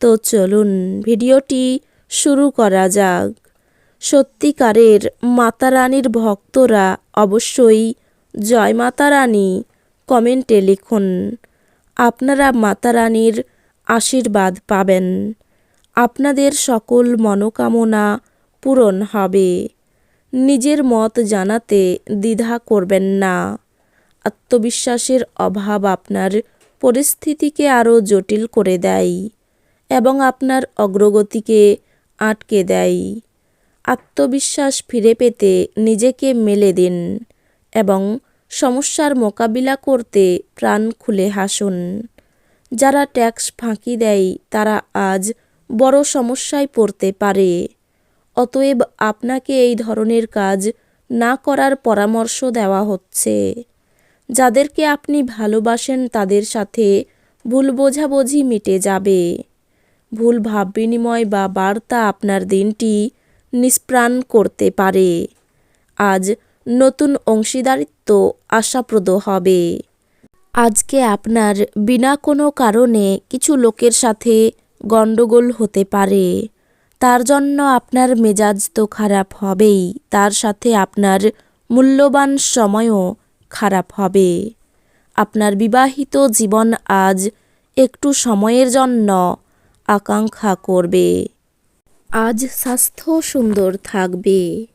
তো চলুন, ভিডিওটি শুরু করা যাক। সত্যিকারের মাতারানীর ভক্তরা অবশ্যই জয় মাতারানী কমেন্টে লিখুন। আপনারা মাতারানীর আশীর্বাদ পাবেন। আপনাদের সকল মনোকামনা পূরণ হবে। নিজের মত জানাতে দ্বিধা করবেন না। আত্মবিশ্বাসের অভাব আপনার পরিস্থিতিকে আরও জটিল করে দেয়। এবং আপনার অগ্রগতিকে আটকে দেয়। আত্মবিশ্বাস ফিরে পেতে নিজেকে মেলে দিন এবং সমস্যার মোকাবিলা করতে প্রাণ খুলে হাসুন। যারা ট্যাক্স ফাঁকি দেয়, তারা আজ বড় সমস্যায় পড়তে পারে। অতএব আপনাকে এই ধরনের কাজ না করার পরামর্শ দেওয়া হচ্ছে। যাদেরকে আপনি ভালোবাসেন, তাদের সাথে ভুল বোঝাবুঝি মিটে যাবে। ভুল ভাব বিনিময় বা বার্তা আপনার দিনটি নিষ্প্রাণ করতে পারে। আজ নতুন অংশীদারিত্ব আশাপ্রদ হবে। আজকে আপনার বিনা কোনো কারণে কিছু লোকের সাথে গণ্ডগোল হতে পারে। তার জন্য আপনার মেজাজ তো খারাপ হবেই, তার সাথে আপনার মূল্যবান সময়ও খারাপ হবে। আপনার বিবাহিত জীবন আজ একটু সময়ের জন্য আকাঙ্ক্ষা করবে। আজ স্বাস্থ্য সুন্দর থাকবে।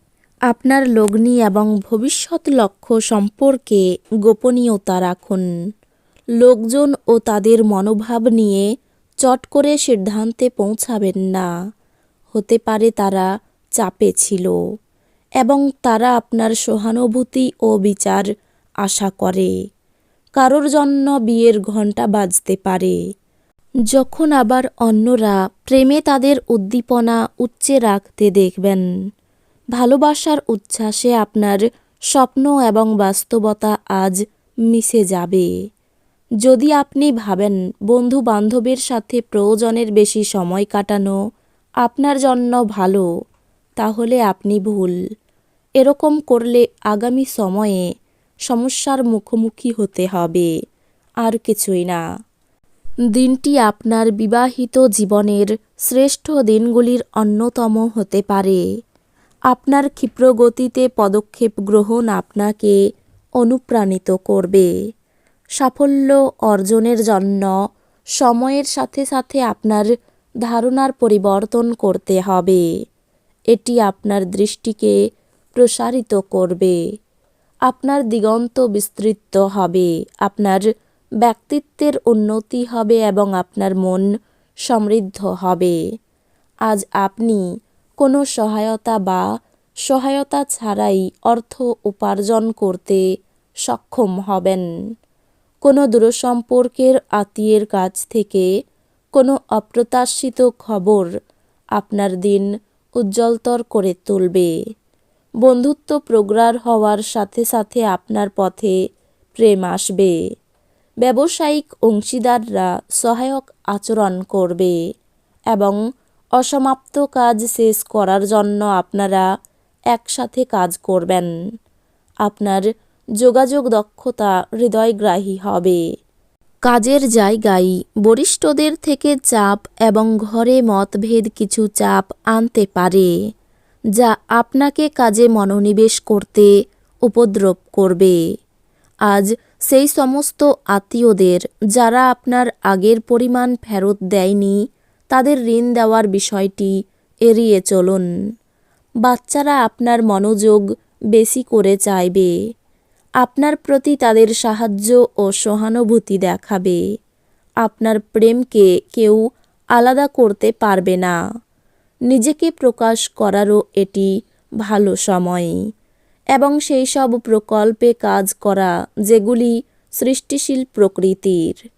আপনার লগ্নি এবং ভবিষ্যৎ লক্ষ্য সম্পর্কে গোপনীয়তা রাখুন। লোকজন ও তাদের মনোভাব নিয়ে চট করে সিদ্ধান্তে পৌঁছাবেন না। হতে পারে তারা চাপে ছিল এবং তারা আপনার সহানুভূতি ও বিচার আশা করে। কারোর জন্য বিয়ের ঘণ্টা বাজতে পারে। যখন আবার অন্যরা প্রেমে তাদের উদ্দীপনা উচ্চে রাখতে দেখবেন, ভালোবাসার উচ্ছ্বাসে আপনার স্বপ্ন এবং বাস্তবতা আজ মিশে যাবে। যদি আপনি ভাবেন বন্ধু বান্ধবের সাথে প্রয়োজনের বেশি সময় কাটানো আপনার জন্য ভালো, তাহলে আপনি ভুল। এরকম করলে আগামী সময়ে সমস্যার মুখোমুখি হতে হবে, আর কিছুই না। দিনটি আপনার বিবাহিত জীবনের শ্রেষ্ঠ দিনগুলির অন্যতম হতে পারে। আপনার ক্ষিপ্রগতিতে পদক্ষেপ গ্রহণ আপনাকে অনুপ্রাণিত করবে। সাফল্য অর্জনের জন্য সময়ের সাথে সাথে আপনার ধারণার পরিবর্তন করতে হবে। এটি আপনার দৃষ্টিকে প্রসারিত করবে। আপনার দিগন্ত বিস্তৃত হবে। আপনার ব্যক্তিত্বের উন্নতি হবে এবং আপনার মন সমৃদ্ধ হবে। আজ আপনি কোনো সহায়তা বা সহায়তা ছাড়াই অর্থ উপার্জন করতে সক্ষম হবেন। কোনো দূরসম্পর্কের আত্মীয়ের কাছ থেকে কোনো অপ্রত্যাশিত খবর আপনার দিন উজ্জ্বলতর করে তুলবে। বন্ধুত্ব প্রগাঢ় হওয়ার সাথে সাথে আপনার পথে প্রেম আসবে। ব্যবসায়িক অংশীদাররা সহায়ক আচরণ করবে এবং অসমাপ্ত কাজ শেষ করার জন্য আপনারা একসাথে কাজ করবেন। আপনার যোগাযোগ দক্ষতা হৃদয়গ্রাহী হবে। কাজের জায়গায় বরিষ্ঠদের থেকে চাপ এবং ঘরে মতভেদ কিছু চাপ আনতে পারে, যা আপনাকে কাজে মনোনিবেশ করতে উপদ্রব করবে। আজ সেই সমস্ত আত্মীয়দের যারা আপনার আগের পরিমাণ ফেরত দেয়নি, তাদের ঋণ দেওয়ার বিষয়টি এড়িয়ে চলুন। বাচ্চারা আপনার মনোযোগ বেশি করে চাইবে। আপনার প্রতি তাদের সাহায্য ও সহানুভূতি দেখাবে। আপনার প্রেমকে কেউ আলাদা করতে পারবে না। নিজেকে প্রকাশ করারও এটি ভালো সময়। এবং সেই সব প্রকল্পে কাজ করা, যেগুলি সৃষ্টিশীল প্রকৃতির।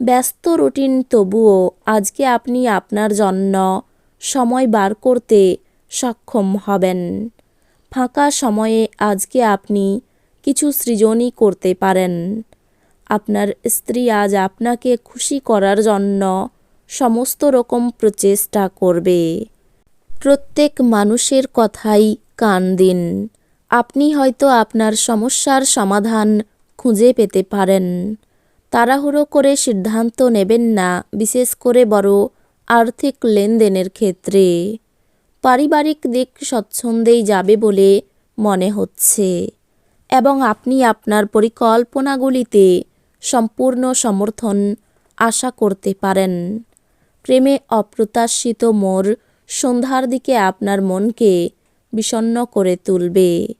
ব্যস্ত রুটিন, তবুও আজকে আপনি আপনার জন্য সময় বার করতে সক্ষম হবেন। ফাঁকা সময়ে আজকে আপনি কিছু সৃজনই করতে পারেন। আপনার স্ত্রী আজ আপনাকে খুশি করার জন্য সমস্ত রকম প্রচেষ্টা করবে। প্রত্যেক মানুষের কথাই কান দিন। আপনি হয়তো আপনার সমস্যার সমাধান খুঁজে পেতে পারেন। তাড়াহুড়ো করে সিদ্ধান্ত নেবেন না, বিশেষ করে বড় আর্থিক লেনদেনের ক্ষেত্রে। পারিবারিক দিক স্বচ্ছন্দেই যাবে বলে মনে হচ্ছে। এবং আপনি আপনার পরিকল্পনাগুলিতে সম্পূর্ণ সমর্থন আশা করতে পারেন। প্রেমে অপ্রত্যাশিত মোর সন্ধ্যার দিকে আপনার মনকে বিষণ্ণ করে তুলবে।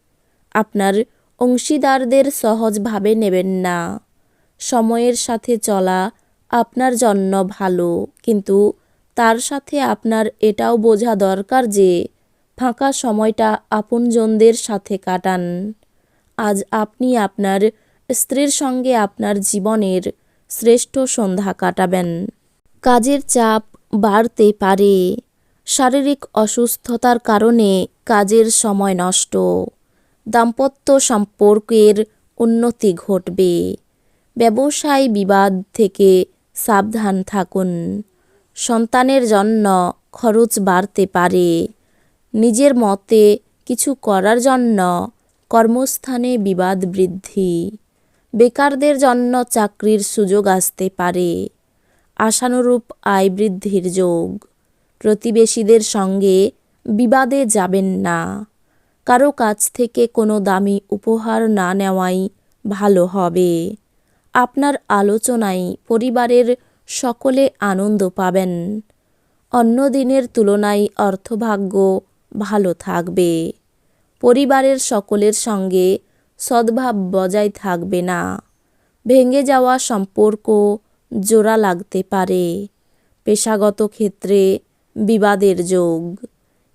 আপনার অংশীদারদের সহজভাবে নেবেন না। সময়ের সাথে চলা আপনার জন্য ভালো, কিন্তু তার সাথে আপনার এটাও বোঝা দরকার যে ফাঁকা সময়টা আপনজনদের সাথে কাটান। আজ আপনি আপনার স্ত্রীর সঙ্গে আপনার জীবনের শ্রেষ্ঠ সন্ধ্যা কাটাবেন। কাজের চাপ বাড়তে পারে। শারীরিক অসুস্থতার কারণে কাজের সময় নষ্ট। দাম্পত্য সম্পর্কের উন্নতি ঘটবে। ব্যবসায় বিবাদ থেকে সাবধান থাকুন। সন্তানের জন্য খরচ বাড়তে পারে। নিজের মতে কিছু করার জন্য কর্মস্থানে বিবাদ বৃদ্ধি। বেকারদের জন্য চাকরির সুযোগ আসতে পারে। আশানুরূপ আয় বৃদ্ধির যোগ। প্রতিবেশীদের সঙ্গে বিবাদে যাবেন না। কারও কাছ থেকে কোনো দামি উপহার না নেওয়াই ভালো হবে। আপনার আলোচনায় পরিবারের সকলে আনন্দ পাবেন। অন্য দিনের তুলনায় অর্থভাগ্য ভালো থাকবে। পরিবারের সকলের সঙ্গে সদ্ভাব বজায় থাকবে না। ভেঙে যাওয়া সম্পর্ক জোড়া লাগতে পারে। পেশাগত ক্ষেত্রে বিবাদের যোগ।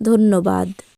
ধন্যবাদ।